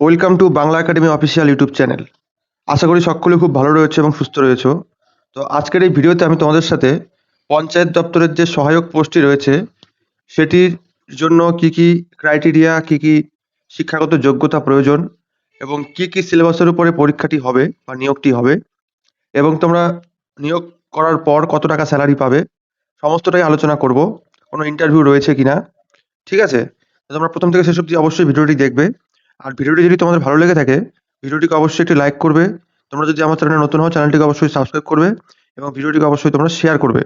Welcome to Bangla academy official YouTube channel আশা করি সকলে খুব ভালো রয়েছে এবং সুস্থ রয়েছে। তো আজকের এই ভিডিওতে আমি তোমাদের সাথে পঞ্চায়েত দপ্তরের যে সহায়ক পোস্টটি রয়েছে, সেটির জন্য কি কি ক্রাইটেরিয়া কি কি শিক্ষাগত যোগ্যতা প্রয়োজন এবং কি কি সিলেবাসের উপরে পরীক্ষাটি হবে বা নিয়োগটি হবে এবং তোমরা নিয়োগ করার পর কত টাকা স্যালারি পাবে, সমস্তটাই আলোচনা করব। কোনো ইন্টারভিউ রয়েছে কিনা? ঠিক আছে? তোমরা প্রথম থেকে শেষ অবধি অবশ্যই ভিডিওটি দেখবে। আর ভিডিওটি যদি তোমাদের ভালো লেগে থাকে, ভিডিওটিকে অবশ্যই একটি লাইক করবে। তোমরা যদি আমার চ্যানেলে নতুন হও, চ্যানেলটিকে অবশ্যই সাবস্ক্রাইব করবে এবং ভিডিওটিকে অবশ্যই তোমরা শেয়ার করবে।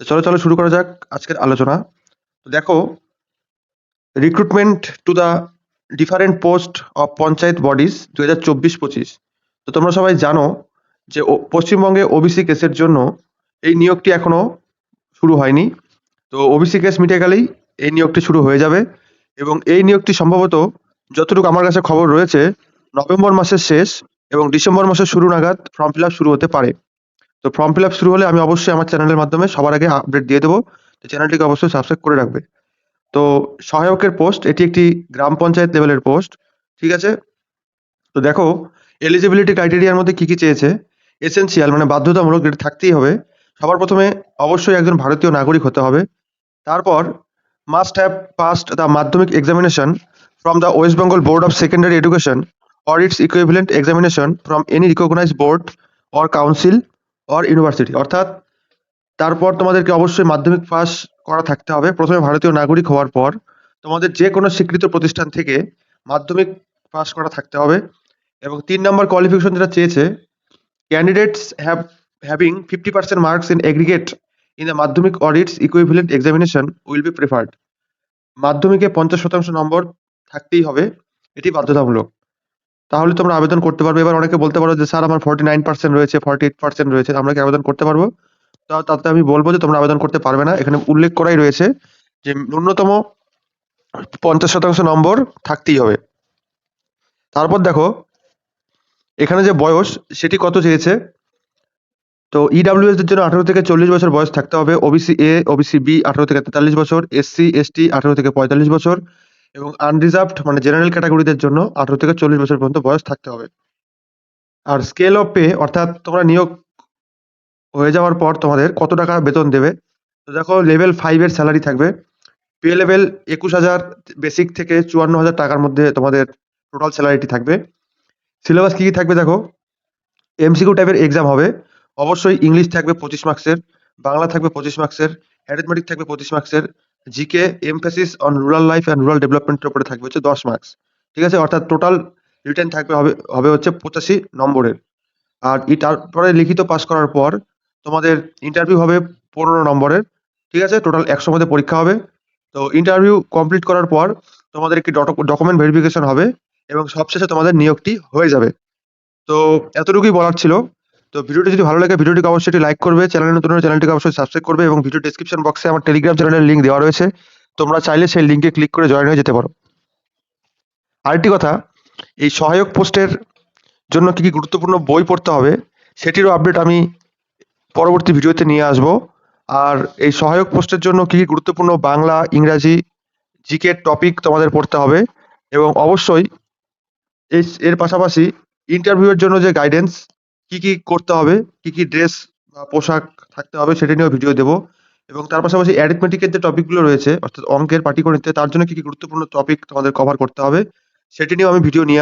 তো চলো চলো শুরু করা যাক আজকের আলোচনা। তো দেখো recruitment to the different post of panchayat bodies দু হাজার চব্বিশ পঁচিশ। তো তোমরা সবাই জানো যে পশ্চিমবঙ্গে ওবিসি কেসের জন্য এই নিয়োগটি এখনও শুরু হয়নি। তো ওবিসি কেস মিটে গেলেই এই নিয়োগটি শুরু হয়ে যাবে এবং এই নিয়োগটি সম্ভবত যতটুকু আমার কাছে খবর রয়েছে, নভেম্বর মাসের শেষ এবং ডিসেম্বর মাসের শুরু নাগাদ ফর্ম ফিল আপ শুরু হতে পারে। তো ফর্ম ফিল আপ শুরু হলে আমি অবশ্যই আমার চ্যানেলের মাধ্যমে সবার আগে আপডেট দিয়ে দেবো। তো চ্যানেলটিকে অবশ্যই সাবস্ক্রাইব করে রাখবে। তো সহায়কের পোস্ট এটি একটি গ্রাম পঞ্চায়েত লেভেলের পোস্ট ঠিক আছে? তো দেখো এলিজিবিলিটি ক্রাইটেরিয়ার মধ্যে কি কি চেয়েছে? এসেনশিয়াল মানে বাধ্যতামূলক যেটা থাকতেই হবে। সবার প্রথমে অবশ্যই একজন ভারতীয় নাগরিক হতে হবে। তারপর must have passed the Madhyamik examination from the West Bengal board of secondary education or its equivalent examination from any recognise board or council or university অর্থাৎ, তারপর তোমাদেরকে অবশ্যই মাধ্যমিক পাস করা থাকতে হবে। প্রথমে ভারতীয় নাগরিক হওয়ার পর তোমাদের যে কোনো স্বীকৃত প্রতিষ্ঠান থেকে মাধ্যমিক পাস করা থাকতে হবে। এবং তিন নম্বর কোয়ালিফিকেশন যেটা চেয়েছে candidates have having fifty percent marks in aggregate in the Madhyamik or its equivalent examination will be preferred মাধ্যমিকে পঞ্চাশ শতাংশ নম্বর থাকতেই হবে, এটি বাধ্যতামূলক। তাহলে তোমরা আবেদন করতে পারবে। এবার অনেকে বলতে পারো যে, স্যার, আমার ফর্টি নাইন পার্সেন্ট রয়েছে ফর্টি এইট পার্সেন্ট রয়েছে, আমরা কি আবেদন করতে পারব? তাতে আমি বলব যে, তোমরা আবেদন করতে পারবে না। এখানে উল্লেখ করাই রয়েছে যে, ন্যূনতম পঞ্চাশ শতাংশ নম্বর থাকতেই হবে। তারপর দেখো, এখানে যে বয়স, সেটি কত চেয়েছে? তো ইডাব্লিউএস এর জন্য আঠারো থেকে চল্লিশ বছর বয়স থাকতে হবে। ওবিসি এ ওবিসি বি আঠারো থেকে তেতাল্লিশ বছর। এসসি এসটি আঠারো থেকে পঁয়তাল্লিশ বছর। এবং আনরিজার্ভড মানে জেনারেল ক্যাটাগরিদের জন্য আঠারো থেকে চল্লিশ বছর পর্যন্ত বয়স থাকতে হবে। আর স্কেল অফ পে অর্থাৎ তোমরা নিয়োগ হয়ে যাওয়ার পর তোমাদের কত টাকা বেতন দেবে, তো দেখো লেভেল ফাইভ এর স্যালারি থাকবে। পে লেভেল একুশ হাজার বেসিক থেকে চুয়ান্ন হাজার টাকার মধ্যে তোমাদের টোটাল স্যালারিটি থাকবে। সিলেবাস কি কি থাকবে দেখো? এমসিকিউ টাইপের এক্সাম হবে, অবশ্যই ইংলিশ থাকবে পঁচিশ মার্কসের বাংলা থাকবে পঁচিশ মার্কসের অ্যারিথমেটিক থাকবে পঁচিশ মার্কসের GK emphasis on rural life and rural ডেভেলপমেন্টের উপরে থাকবে হচ্ছে দশ মার্কস ঠিক আছে? অর্থাৎ টোটাল রিটার্ন থাকবে হবে হবে হচ্ছে পঁচাশি নম্বরের। আর ই তারপরে লিখিত পাস করার পর তোমাদের ইন্টারভিউ হবে পনেরো নম্বরের, ঠিক আছে? টোটাল একশো মধ্যে পরীক্ষা হবে। তো ইন্টারভিউ কমপ্লিট করার পর তোমাদের একটি ডকুমেন্ট ভেরিফিকেশন হবে এবং সবশেষে তোমাদের নিয়োগটি হয়ে যাবে। তো এতটুকুই বলার ছিল। তো ভিডিওটি যদি ভালো লাগে, ভিডিওটিকে অবশ্যই লাইক করবে, চ্যানেল নতুন চ্যানেলটিকে অবশ্যই সাবস্ক্রাইব করবে এবং ভিডিও ডেসক্রিপশন বক্সে আমার টেলিগ্রাম চ্যানেলের লিঙ্ক দেওয়া রয়েছে। তোমরা চাইলে সেই লিঙ্কে ক্লিক করে জয়েন হয়ে যেতে পারো। আরেকটি কথা, এই সহায়ক পোস্টের জন্য কি কি গুরুত্বপূর্ণ বই পড়তে হবে, সেটিরও আপডেট আমি পরবর্তী ভিডিওতে নিয়ে আসব। আর এই সহায়ক পোস্টের জন্য কি কি গুরুত্বপূর্ণ বাংলা, ইংরাজি জিকে টপিক তোমাদের পড়তে হবে এবং অবশ্যই এর পাশাপাশি ইন্টারভিউয়ের জন্য যে গাইডেন্স কি কি করতে হবে, কি কি ড্রেস বা পোশাক থাকতে হবে সেটা নিয়েও ভিডিও দেবো। এবং তার পাশাপাশি অ্যারিথমেটিকের যে টপিকগুলো রয়েছে, অর্থাৎ অঙ্কের পাটিগণিতে, তার জন্য কি কি গুরুত্বপূর্ণ টপিক তোমাদের কভার করতে হবে, সেটি নিয়েও আমি ভিডিও নিয়ে